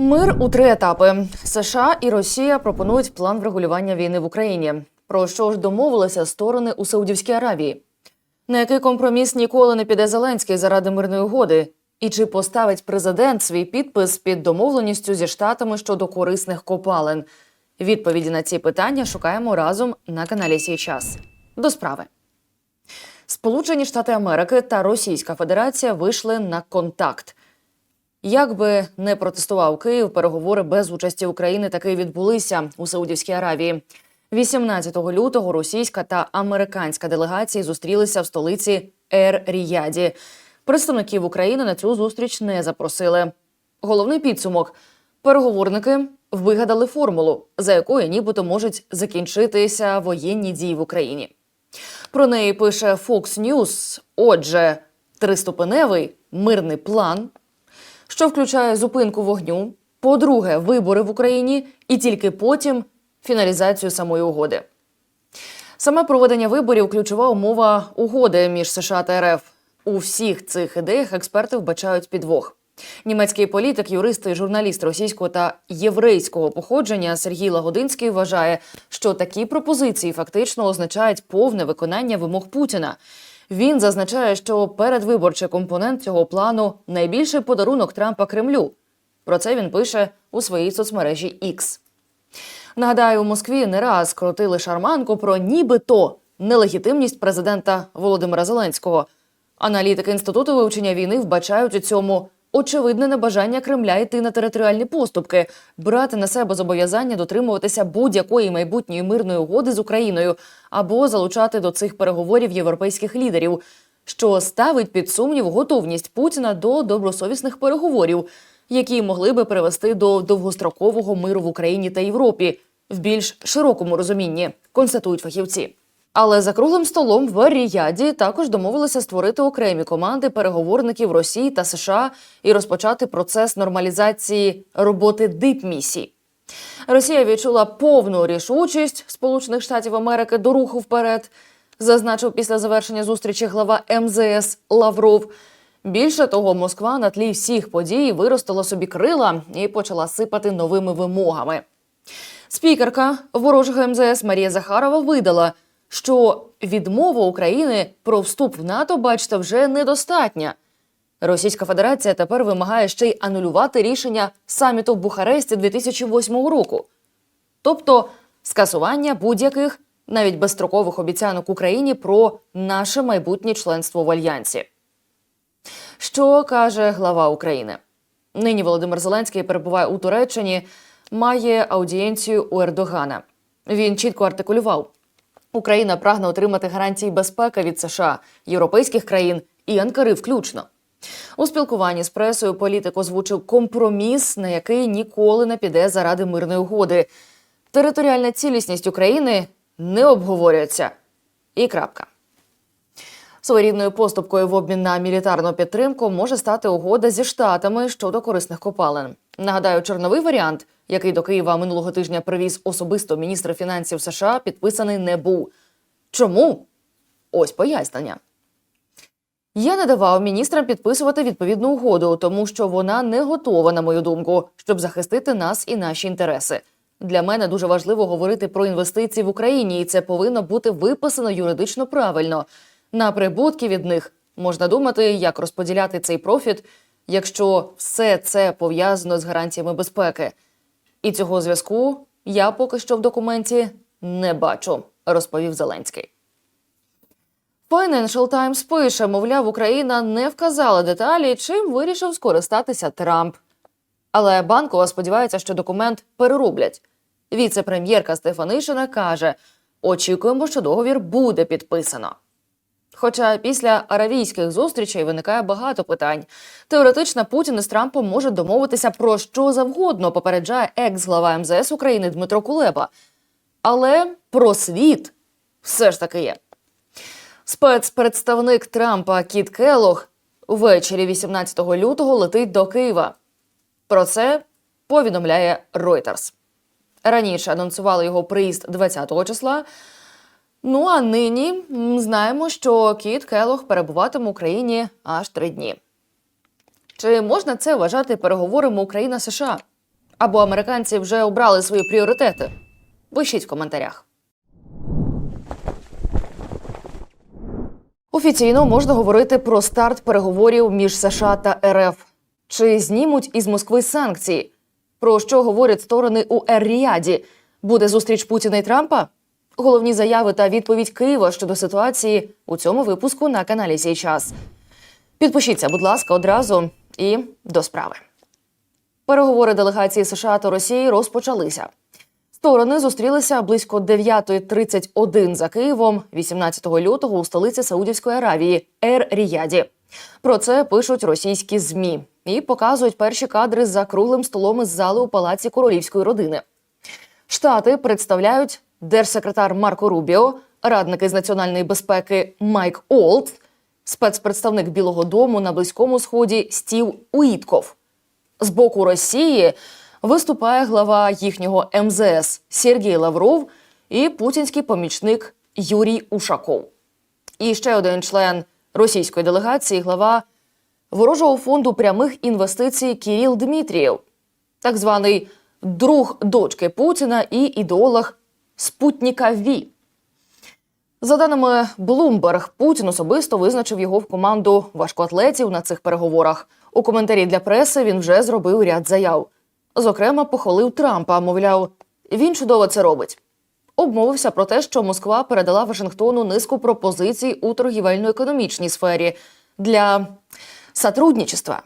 Мир у три етапи. США і Росія пропонують план врегулювання війни в Україні. Про що ж домовилися сторони у Саудівській Аравії? На який компроміс ніколи не піде Зеленський заради мирної угоди? І чи поставить президент свій підпис під домовленістю зі штатами щодо корисних копалин? Відповіді на ці питання шукаємо разом на каналі Сій час. До справи. Сполучені Штати Америки та Російська Федерація вийшли на контакт. Як би не протестував Київ, переговори без участі України таки відбулися у Саудівській Аравії. 18 лютого російська та американська делегації зустрілися в столиці Ер-Ріяді. Представників України на цю зустріч не запросили. Головний підсумок: переговорники вигадали формулу, за якою нібито можуть закінчитися воєнні дії в Україні. Про неї пише Fox News. Отже, триступеневий мирний план що включає зупинку вогню, по-друге, вибори в Україні, і тільки потім фіналізацію самої угоди. Саме проведення виборів ключова умова угоди між США та РФ. У всіх цих ідеях експерти вбачають підвох. Німецький політик, юрист і журналіст російського та єврейського походження Сергій Лагодинський вважає, що такі пропозиції фактично означають повне виконання вимог Путіна. Він зазначає, що передвиборчий компонент цього плану найбільший подарунок Трампа Кремлю. Про це він пише у своїй соцмережі X. Нагадаю, у Москві не раз крутили шарманку про нібито нелегітимність президента Володимира Зеленського. Аналітики інституту вивчення війни вбачають у цьому очевидне небажання Кремля йти на територіальні поступки, брати на себе зобов'язання дотримуватися будь-якої майбутньої мирної угоди з Україною або залучати до цих переговорів європейських лідерів, що ставить під сумнів готовність Путіна до добросовісних переговорів, які могли би привести до довгострокового миру в Україні та Європі в більш широкому розумінні, констатують фахівці. Але за круглим столом в Ріяді також домовилися створити окремі команди переговорників Росії та США і розпочати процес нормалізації роботи дипмісій. Росія відчула повну рішучість Сполучених Штатів Америки до руху вперед, зазначив після завершення зустрічі глава МЗС Лавров. Більше того, Москва на тлі всіх подій виростила собі крила і почала сипати новими вимогами. Спікерка ворожого МЗС Марія Захарова видала, що відмова України про вступ в НАТО, бачите, вже недостатня. Російська Федерація тепер вимагає ще й анулювати рішення саміту в Бухаресті 2008 року, тобто скасування будь-яких навіть безстрокових обіцянок Україні про наше майбутнє членство в альянсі. Що каже глава України? Нині Володимир Зеленський перебуває у Туреччині, має аудієнцію у Ердогана. Він чітко артикулював: Україна прагне отримати гарантії безпеки від США, європейських країн і Анкари включно. У спілкуванні з пресою політик озвучив компроміс, на який ніколи не піде заради мирної угоди. Територіальна цілісність України не обговорюється. І крапка. Своєрідною поступкою в обмін на мілітарну підтримку може стати угода зі штатами щодо корисних копалин. Нагадаю, чорновий варіант, який до Києва минулого тижня привіз особисто міністр фінансів США, підписаний не був. Чому? Ось пояснення. Я не давав міністрам підписувати відповідну угоду, тому що вона не готова, на мою думку, щоб захистити нас і наші інтереси. Для мене дуже важливо говорити про інвестиції в Україні, і це повинно бути виписано юридично правильно. На прибутки від них можна думати, як розподіляти цей профіт, якщо все це пов'язано з гарантіями безпеки. І цього зв'язку я поки що в документі не бачу, розповів Зеленський. Financial Times пише, мовляв, Україна не вказала деталі, чим вирішив скористатися Трамп. Але банкова сподівається, що документ перероблять. Віце-прем'єрка Стефанишина каже: очікуємо, що договір буде підписано. Хоча після аравійських зустрічей виникає багато питань. Теоретично Путін із Трампом можуть домовитися про що завгодно, попереджає екс-глава МЗС України Дмитро Кулеба. Але про світ все ж таки є. Спецпредставник Трампа Кіт Келлог ввечері 18 лютого летить до Києва. Про це повідомляє Reuters. Раніше анонсували його приїзд 20 числа. Ну а нині знаємо, що Кіт Келлог перебуватиме в Україні аж три дні. Чи можна це вважати переговорами Україна США? Або американці вже обрали свої пріоритети? Пишіть в коментарях. Офіційно можна говорити про старт переговорів між США та РФ. Чи знімуть із Москви санкції? Про що говорять сторони у Ер-Ріаді? Буде зустріч Путіна і Трампа? Головні заяви та відповідь Києва щодо ситуації у цьому випуску на каналі «Сій час». Підпишіться, будь ласка, одразу і до справи. Переговори делегації США та Росії розпочалися. Сторони зустрілися близько 9.31 за Києвом 18 лютого у столиці Саудівської Аравії Ер-Ріяді. Про це пишуть російські змі і показують перші кадри за круглим столом із зали у палаці королівської родини. Штати представляють держсекретар Марко Рубіо, радники з національної безпеки Майк Олд, спецпредставник Білого Дому на Близькому Сході Стів Уітков. З боку Росії виступає глава їхнього МЗС Сергій Лавров і путінський помічник Юрій Ушаков. І ще один член російської делегації, глава ворожого фонду прямих інвестицій Кіріл Дмитрієв, так званий друг дочки Путіна і ідеолог Спутніка Ві. За даними Bloomberg, Путін особисто визначив його в команду важкоатлетів на цих переговорах. У коментарі для преси він вже зробив ряд заяв. Зокрема, похвалив Трампа, мовляв, він чудово це робить. Обмовився про те, що Москва передала Вашингтону низку пропозицій у торгівельно-економічній сфері для сотрудничества.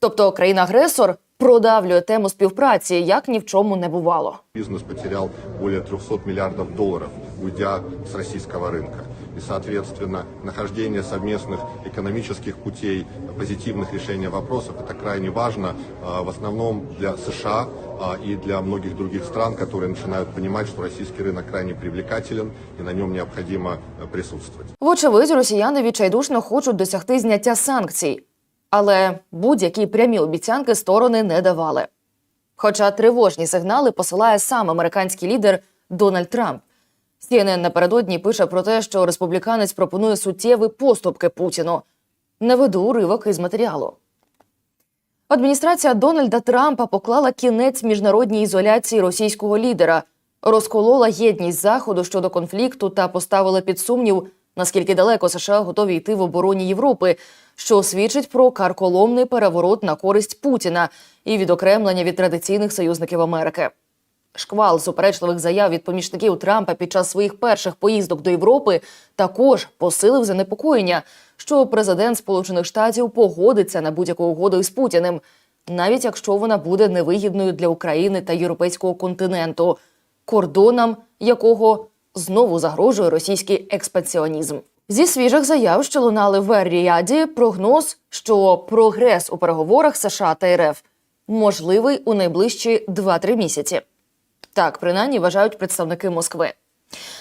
Тобто країна-агресор продавлює тему співпраці, як ні в чому не бувало. Бизнес потерял более 300 миллиардов долларов, уйдя с российского рынка. И, соответственно, нахождение совместных экономических путей, позитивных решений вопросов – это крайне важно, а, в основном для США а, и для многих других стран, которые начинают понимать, что российский рынок крайне привлекателен и на нем необходимо э, присутствовать. Вочевидь, росіяни відчайдушно хочуть досягти зняття санкцій, але будь-які прямі обіцянки сторони не давали. Хоча тривожні сигнали посилає сам американський лідер Дональд Трамп. CNN напередодні пише про те, що республіканець пропонує суттєві поступки Путіну. Наведу уривок із матеріалу. Адміністрація Дональда Трампа поклала кінець міжнародній ізоляції російського лідера, розколола єдність заходу щодо конфлікту та поставила під сумнів, наскільки далеко США готові йти в обороні Європи, що свідчить про карколомний переворот на користь Путіна і відокремлення від традиційних союзників Америки. Шквал суперечливих заяв від помічників Трампа під час своїх перших поїздок до Європи також посилив занепокоєння, що президент Сполучених Штатів погодиться на будь-яку угоду із Путіним, навіть якщо вона буде невигідною для України та європейського континенту, кордонам якого знову загрожує російський експансіонізм. Зі свіжих заяв, що лунали в Ер-Ріаді, прогноз, що прогрес у переговорах США та РФ можливий у найближчі 2-3 місяці. Так, принаймні вважають представники Москви.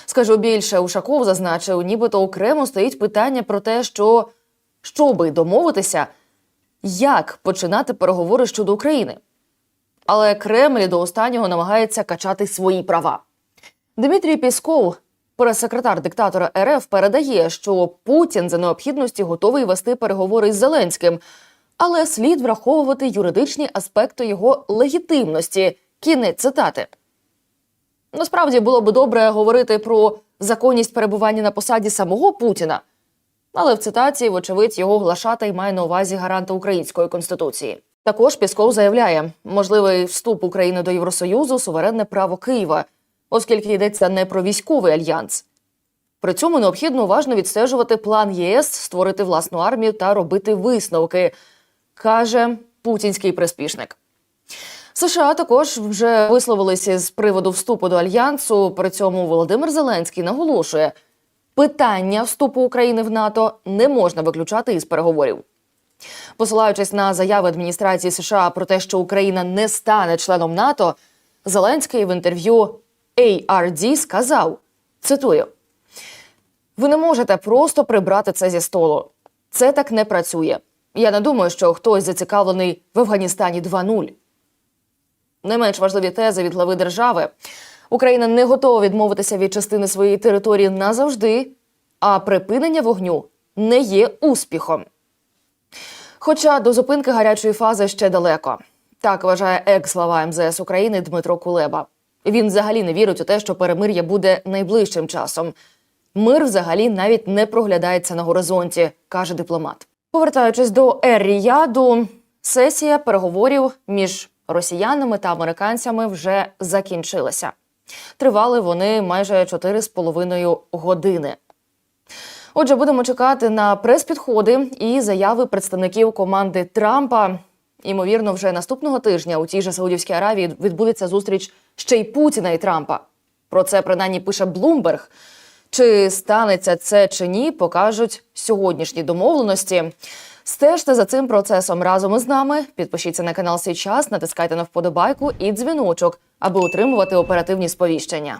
Скажу більше, Ушаков зазначив, нібито окремо стоїть питання про те, що щоби домовитися, як починати переговори щодо України. Але Кремль до останнього намагається качати свої права. Дмитрій Пісков, прес-секретар диктатора РФ, передає, що Путін за необхідності готовий вести переговори з Зеленським, але слід враховувати юридичні аспекти його легітимності. Кінець цитати. Насправді було б добре говорити про законність перебування на посаді самого Путіна, але в цитації, вочевидь, його глашатай має на увазі гаранта української конституції. Також Пісков заявляє, можливий вступ України до Євросоюзу суверенне право Києва, оскільки йдеться не про військовий альянс. При цьому необхідно уважно відстежувати план ЄС, створити власну армію та робити висновки, каже путінський приспішник. США також вже висловилися з приводу вступу до альянсу. При цьому Володимир Зеленський наголошує, питання вступу України в НАТО не можна виключати із переговорів. Посилаючись на заяви адміністрації США про те, що Україна не стане членом НАТО, Зеленський в інтерв'ю ARD сказав: цитую: ви не можете просто прибрати це зі столу. Це так не працює. Я не думаю, що хтось зацікавлений в Афганістані 2.0. Не менш важливі тези від глави держави. Україна не готова відмовитися від частини своєї території назавжди, а припинення вогню не є успіхом. Хоча до зупинки гарячої фази ще далеко. Так вважає екс-глава МЗС України Дмитро Кулеба. Він взагалі не вірить у те, що перемир'я буде найближчим часом. Мир взагалі навіть не проглядається на горизонті, каже дипломат. Повертаючись до Ер-Ріяду, сесія переговорів між росіянами та американцями вже закінчилася. Тривали вони майже 4,5 години. Отже, будемо чекати на прес-підходи і заяви представників команди Трампа. Ймовірно, вже наступного тижня у тій же Саудівській Аравії відбудеться зустріч ще й Путіна і Трампа. Про це принаймні пише Блумберг. Чи станеться це чи ні, покажуть сьогоднішні домовленості. Стежте за цим процесом разом із нами. Підпишіться на канал «Сей час», натискайте на вподобайку і дзвіночок, аби отримувати оперативні сповіщення.